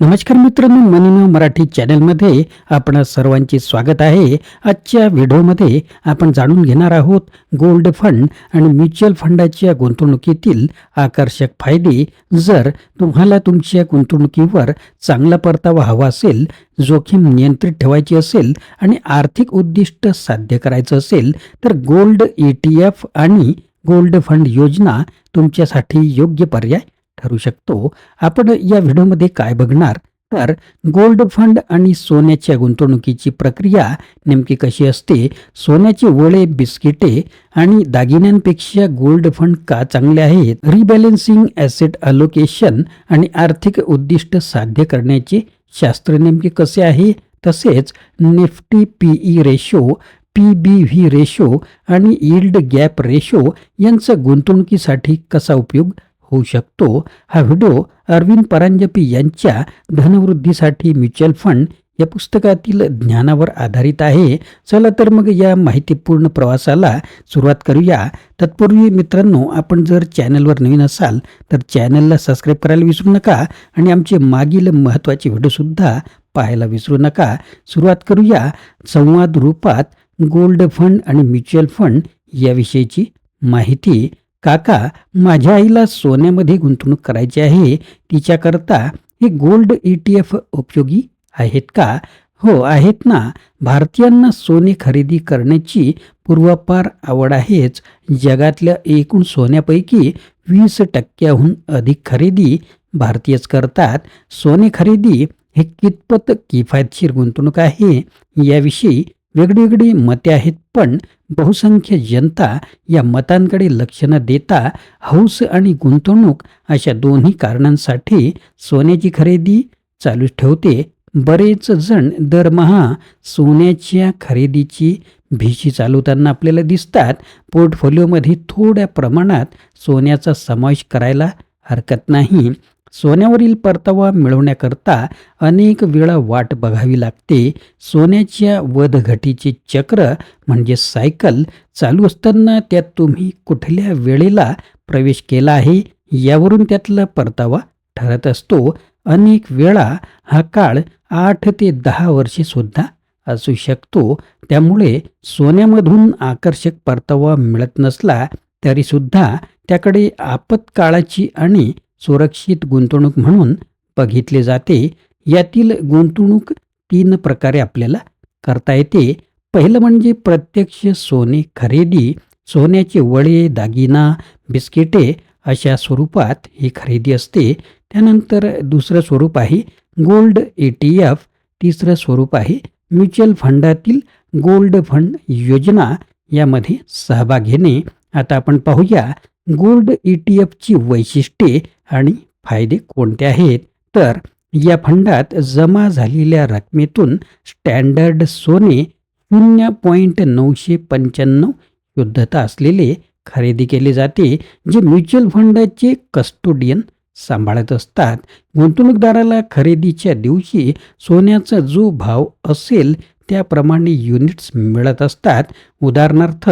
नमस्कार मित्रांनो मनीनो मराठी चॅनलमध्ये आपण सर्वांचे स्वागत आहे. आजच्या व्हिडिओमध्ये आपण जाणून घेणार आहोत गोल्ड फंड आणि म्युच्युअल फंडाच्या गुंतवणुकीतील आकर्षक फायदे. जर तुम्हाला तुमच्या गुंतवणुकीवर चांगला परतावा हवा असेल जोखीम नियंत्रित ठेवायची असेल आणि आर्थिक उद्दिष्ट साध्य करायचं असेल तर गोल्ड ई टी एफ आणि गोल्ड फंड योजना तुमच्यासाठी योग्य पर्याय ठरू शकतो. आपण या व्हिडिओमध्ये काय बघणार? तर गोल्ड फंड आणि सोन्याच्या गुंतवणुकीची प्रक्रिया नेमकी कशी असते? सोन्याचे वळे बिस्किटे आणि दागिन्यांपेक्षा गोल्ड फंड का चांगले आहेत? रिबॅलेन्सिंग ॲसेट अलोकेशन आणि आर्थिक उद्दिष्ट साध्य करण्याचे शास्त्र नेमके कसे आहे? तसेच Nifty PE ratio P B V ratio आणि यील्ड गॅप रेशो यांचा गुंतवणुकीसाठी कसा उपयोग होऊ शकतो. हा व्हिडिओ अरविंद परांजपी यांच्या धनवृद्धीसाठी म्युच्युअल फंड या पुस्तकातील ज्ञानावर आधारित आहे. चला तर मग या माहितीपूर्ण प्रवासाला सुरुवात करूया. तत्पूर्वी मित्रांनो आपण जर चॅनलवर नवीन असाल तर चॅनलला सबस्क्राईब करायला विसरू नका आणि आमचे मागील महत्त्वाचे व्हिडिओसुद्धा पाहायला विसरू नका. सुरुवात करूया. संवाद रूपात गोल्ड फंड आणि म्युच्युअल फंड याविषयीची माहिती. काका माझ्या आईला सोन्यामध्ये गुंतवणूक करायची आहे तिच्याकरता हे गोल्ड ई टी एफ उपयोगी आहेत का? हो आहेत ना. भारतीयांना सोने खरेदी करण्याची पूर्वापार आवड आहेच. जगातल्या एकूण सोन्यापैकी वीस टक्क्याहून अधिक खरेदी भारतीयच करतात. सोने खरेदी हे कितपत किफायतशीर गुंतवणूक आहे याविषयी वेगळीवेगळी मते आहेत पण बहुसंख्य जनता या मतांकडे लक्ष न देता हौस आणि गुंतवणूक अशा दोन्ही कारणांसाठी सोन्याची खरेदी चालू ठेवते. बरेच जण दरमहा सोन्याच्या खरेदीची भीशी चालवताना आपल्याला दिसतात. पोर्टफोलिओमध्ये थोड्या प्रमाणात सोन्याचा समावेश करायला हरकत नाही. सोन्यावरील परतावा मिळवण्याकरता अनेक वेळा वाट बघावी लागते. सोन्याच्या वधघटीचे चक्र म्हणजे सायकल चालू असताना त्यात तुम्ही कुठल्या वेळेला प्रवेश केला आहे यावरून त्यातला परतावा ठरत असतो. अनेक वेळा हा काळ आठ ते दहा वर्षे सुद्धा असू शकतो. त्यामुळे सोन्यामधून आकर्षक परतावा मिळत नसला तरीसुद्धा त्याकडे आपत्काळाची आणि सुरक्षित गुंतवणूक म्हणून बघितले जाते. यातील गुंतवणूक तीन प्रकारे आपल्याला करता येते. पहिलं म्हणजे प्रत्यक्ष सोने खरेदी. सोन्याचे वळे दागिना बिस्किटे अशा स्वरूपात ही खरेदी असते. त्यानंतर दुसरं स्वरूप आहे गोल्ड ए टी एफ. तिसरं स्वरूप आहे म्युच्युअल फंडातील गोल्ड फंड योजना. यामध्ये सहभाग घेणे. आता आपण पाहूया गोल्ड ई टी एफची वैशिष्ट्ये. आणि फायदे कोणते आहेत? तर या फंडात जमा झालेल्या रकमेतून स्टँडर्ड सोने शून्य पॉईंट नऊशे पंच्याण्णव शुद्धता असलेले खरेदी केले जाते जे म्युच्युअल फंडाचे कस्टोडियन सांभाळत असतात. गुंतवणूकदाराला खरेदीच्या दिवशी सोन्याचा जो भाव असेल त्याप्रमाणे युनिट्स मिळत असतात. उदाहरणार्थ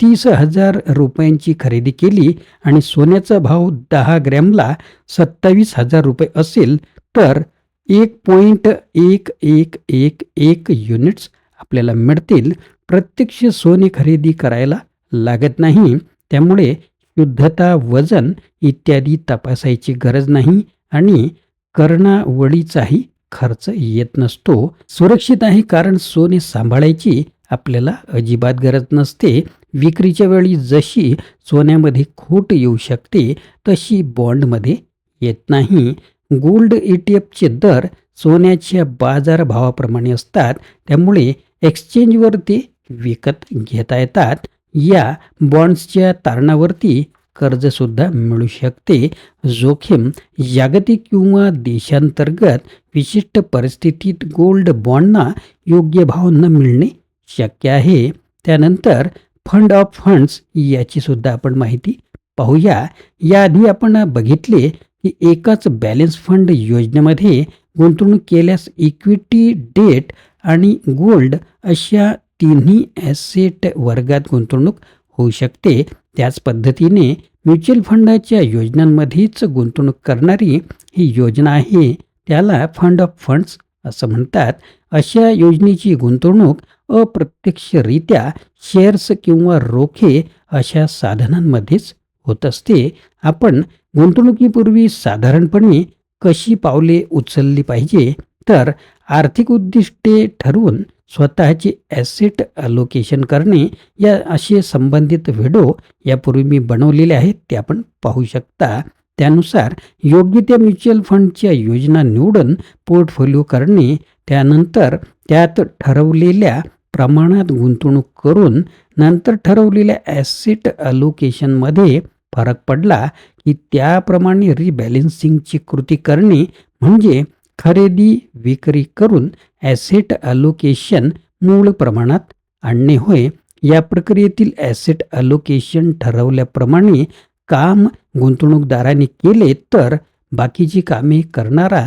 तीस हजार रुपयांची खरेदी केली आणि सोन्याचा भाव दहा ग्रॅमला सत्तावीस हजार रुपये असेल तर एक पॉईंट एक एक एक एक युनिट्स आपल्याला मिळतील. प्रत्यक्ष सोने खरेदी करायला लागत नाही त्यामुळे शुद्धता वजन इत्यादी तपासायची गरज नाही आणि कर्णावळीचाही खर्च येत नसतो. सुरक्षित आहे कारण सोने सांभाळायची आपल्याला अजिबात गरज नसते. विक्रीच्या वेळी जशी सोन्यामध्ये खोट येऊ शकते तशी बॉन्डमध्ये येत नाही. गोल्ड ए टी एफचे दर सोन्याच्या बाजारभावाप्रमाणे असतात त्यामुळे एक्सचेंजवर ते विकत घेता येतात. या बॉन्ड्सच्या तारणावरती कर्जसुद्धा मिळू शकते. जोखीम जागतिक किंवा देशांतर्गत विशिष्ट परिस्थितीत गोल्ड बॉन्डना योग्य भाव न मिळणे शक्य आहे. त्यानंतर फंड ऑफ फंड्स याची सुद्धा आपण माहिती पाहूया. याआधी आपण बघितले की एकाच बॅलन्स फंड योजनेमध्ये गुंतवणूक केल्यास इक्विटी डेट आणि गोल्ड अशा तिन्ही ॲसेट वर्गात गुंतवणूक होऊ शकते. त्याच पद्धतीने म्युच्युअल फंडाच्या योजनांमध्येच गुंतवणूक करणारी ही योजना आहे. त्याला फंड ऑफ फंड्स असं म्हणतात. अशा योजनेची गुंतवणूक अप्रत्यक्षरित्या शेअर्स किंवा रोखे अशा साधनांमध्येच होत असते. आपण गुंतवणुकीपूर्वी साधारणपणे कशी पावले उचलली पाहिजे? तर आर्थिक उद्दिष्टे ठरवून स्वतःचे ॲसेट अलोकेशन करणे या असे संबंधित व्हिडिओ यापूर्वी मी बनवलेले आहेत ते आपण पाहू शकता. त्यानुसार योग्य त्या म्युच्युअल फंडच्या योजना निवडून पोर्टफोलिओ करणे त्यानंतर त्यात ठरवलेल्या प्रमाणात गुंतवणूक करून नंतर ठरवलेल्या ॲसेट अलोकेशनमध्ये फरक पडला की त्याप्रमाणे रिबॅलेन्सिंगची कृती करणे म्हणजे खरेदी विक्री करून ॲसेट अलोकेशन मूळ प्रमाणात आणणे होय. या प्रक्रियेतील ॲसेट अलोकेशन ठरवल्याप्रमाणे काम गुंतवणूकदारांनी केले तर बाकीची कामे करणारा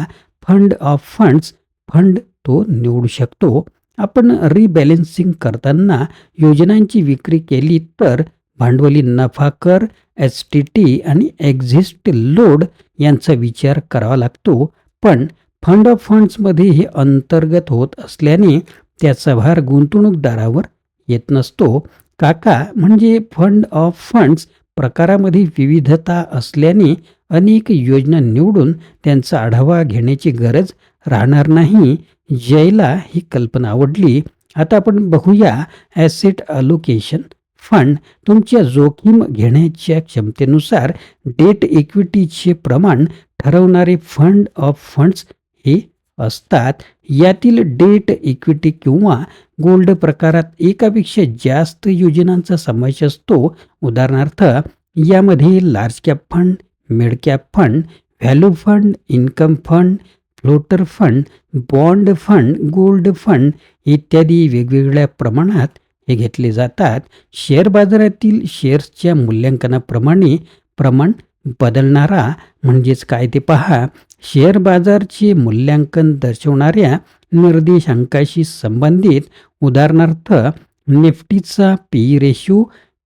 फंड ऑफ फंड्स फंड तो निवडू शकतो. आपण रिबॅलेन्सिंग करताना योजनांची विक्री केली तर भांडवली नफा कर एस टी टी आणि एक्झिस्ट लोड यांचा विचार करावा लागतो. पण फंड ऑफ फंड्समध्ये हे अंतर्गत होत असल्याने त्याचा भार गुंतवणूकदारावर येत नसतो. काका म्हणजे फंड ऑफ फंड्स प्रकारामध्ये विविधता असल्याने अनेक योजना निवडून त्यांचा आढावा घेण्याची गरज राहणार नाही. जयला ही कल्पना आवडली. आता आपण बघूया ॲसेट अलोकेशन फंड तुमच्या जोखीम घेण्याच्या क्षमतेनुसार डेट इक्विटीचे प्रमाण ठरवणारे फंड ऑफ फंड्स हे असतात. यातील डेट इक्विटी किंवा गोल्ड प्रकारात एकापेक्षा जास्त योजनांचा समावेश असतो. उदाहरणार्थ यामध्ये large cap fund mid cap fund value fund income fund floater fund bond fund gold fund इत्यादी वेगवेगळ्या प्रमाणात हे घेतले जातात. शेअर बाजारातील शेअर्सच्या मूल्यांकनाप्रमाणे प्रमाण बदलणारा म्हणजेच काय ते पहा. शेअर बाजारचे मूल्यांकन दर्शवणाऱ्या निर्देशांकाशी संबंधित उदाहरणार्थ निफ्टीचा P ratio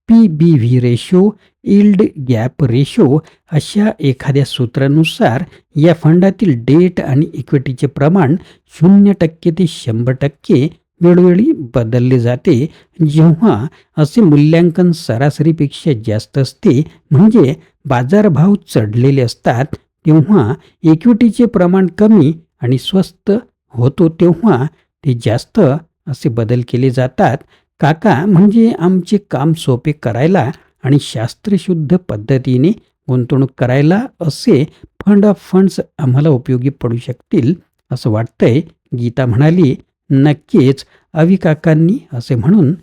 P B V ratio yield gap ratio अशा एखाद्या सूत्रानुसार या फंडातील डेट आणि इक्विटीचे प्रमाण शून्य टक्के ते शंभर टक्के वेळोवेळी बदलले जाते. जेव्हा असे मूल्यांकन सरासरीपेक्षा जास्त असते म्हणजे बाजारभाव चढलेले असतात तेव्हा इक्विटीचे प्रमाण कमी आणि स्वस्त होतो तेव्हा ते जास्त असे बदल केले जातात. काका म्हणजे आमचे काम सोपे करायला आणि शास्त्रशुद्ध पद्धतीने गुंतवणूक करायला असे फंड ऑफ फंड्स आम्हाला उपयोगी पडू शकतील असं वाटतंय. गीता म्हणाली नक्कीच अवी काकांनी असे म्हणून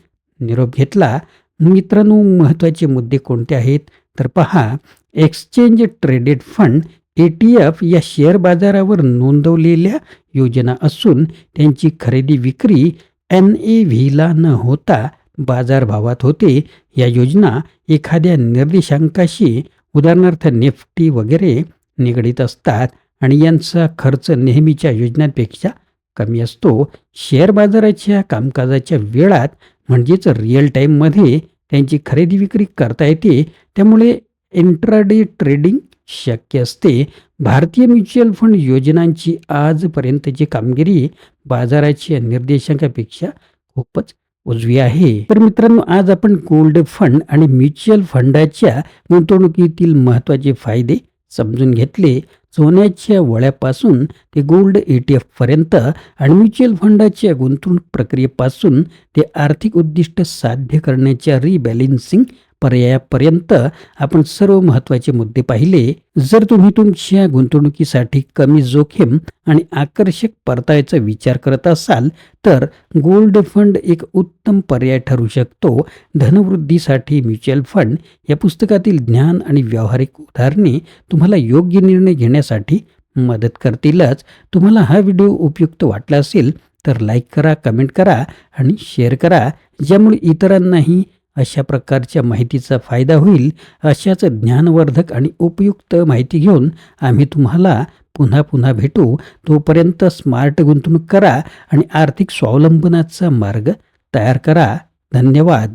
निरोप घेतला. मित्रांनो महत्त्वाचे मुद्दे कोणते आहेत? तर पहा exchange traded fund E T F या शेअर बाजारावर नोंदवलेल्या योजना असून त्यांची खरेदी विक्री एन ए व्हीला न होता बाजारभावात होते. या योजना एखाद्या निर्देशांकाशी उदाहरणार्थ निफ्टी वगैरे निगडीत असतात आणि यांचा खर्च नेहमीच्या योजनांपेक्षा कमी असतो. शेअर बाजाराच्या कामकाजाच्या वेळात म्हणजेच रिअल टाईममध्ये त्यांची खरेदी विक्री करता येते. त्यामुळे इंट्राडे ट्रेडिंग शक्य असते. भारतीय म्युच्युअल फंड योजनांची आजपर्यंतची कामगिरी बाजाराच्या निर्देशांकापेक्षा खूपच उजवी आहे. तर मित्रांनो आज आपण गोल्ड फंड आणि म्युच्युअल फंडाच्या गुंतवणुकीतील महत्त्वाचे फायदे समजून घेतले. सोन्याच्या वळ्यापासून ते गोल्ड ए टी एफपर्यंत आणि म्युच्युअल फंडाच्या गुंतवणूक प्रक्रियेपासून ते आर्थिक उद्दिष्ट साध्य करण्याच्या रिबॅलेन्सिंग पर्यायापर्यंत आपण सर्व महत्त्वाचे मुद्दे पाहिले. जर तुम्ही तुमच्या गुंतवणुकीसाठी कमी जोखीम आणि आकर्षक परताव्याचा विचार करत असाल तर गोल्ड फंड एक उत्तम पर्याय ठरू शकतो. धनवृद्धीसाठी म्युच्युअल फंड या पुस्तकातील ज्ञान आणि व्यावहारिक उदाहरणे तुम्हाला योग्य निर्णय घेण्यासाठी मदत करतीलच. तुम्हाला हा व्हिडिओ उपयुक्त वाटला असेल तर लाईक करा कमेंट करा आणि शेअर करा ज्यामुळे इतरांनाही अशा प्रकारच्या माहितीचा फायदा होईल अशाच ज्ञानवर्धक आणि उपयुक्त माहिती घेऊन आम्ही तुम्हाला पुन्हा पुन्हा भेटू. तोपर्यंत स्मार्ट गुंतवणूक करा आणि आर्थिक स्वावलंबनाचा मार्ग तयार करा. धन्यवाद.